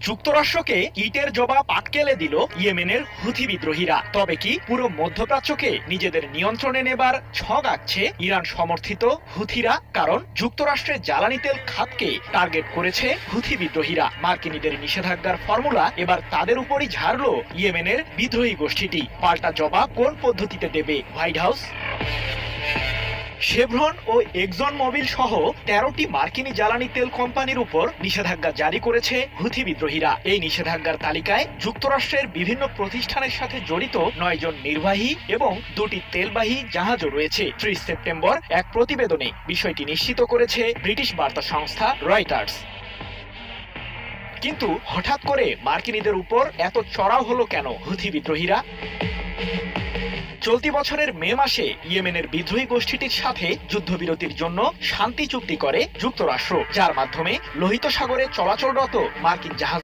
যুক্তরাষ্ট্রকে ইটের জবাব আটকেলে দিল ইয়েমেনের হুথি বিদ্রোহীরা। তবে কি পুরো মধ্যপ্রাচ্যকে নিজেদের নিয়ন্ত্রণে নেবার ছক আঁকছে ইরান সমর্থিত হুথিরা? কারণ যুক্তরাষ্ট্রের জ্বালানি তেল খাতকে টার্গেট করেছে হুথি বিদ্রোহীরা। মার্কিনীদের নিষেধাজ্ঞার ফর্মুলা এবার তাদের উপরই ঝাড়ল ইয়েমেনের বিদ্রোহী গোষ্ঠীটি। পাল্টা জবাব কোন পদ্ধতিতে দেবে হোয়াইট হাউস? শেভরন ও এক্সন মোবিল সহ তেরোটি মার্কিনী জ্বালানি তেল কোম্পানির উপর নিষেধাজ্ঞা জারি করেছে হুথি বিদ্রোহীরা। এই নিষেধাজ্ঞার তালিকায় যুক্তরাষ্ট্রের বিভিন্ন প্রতিষ্ঠানের সাথে জড়িত নয়জন নির্বাহী এবং দুটি তেলবাহী জাহাজও রয়েছে। ত্রিশ সেপ্টেম্বর এক প্রতিবেদনে বিষয়টি নিশ্চিত করেছে ব্রিটিশ বার্তা সংস্থা রয়টার্স। কিন্তু হঠাৎ করে মার্কিনীদের উপর এত চড়াও হলো কেন হুথি বিদ্রোহীরা? চলতি বছরের মে মাসে ইয়েমেনের বিদ্রোহী গোষ্ঠীটির সাথে যুদ্ধবিরতির জন্য শান্তি চুক্তি করে যুক্তরাষ্ট্র, যার মাধ্যমে লোহিত সাগরে চলাচলরত মার্কিন জাহাজ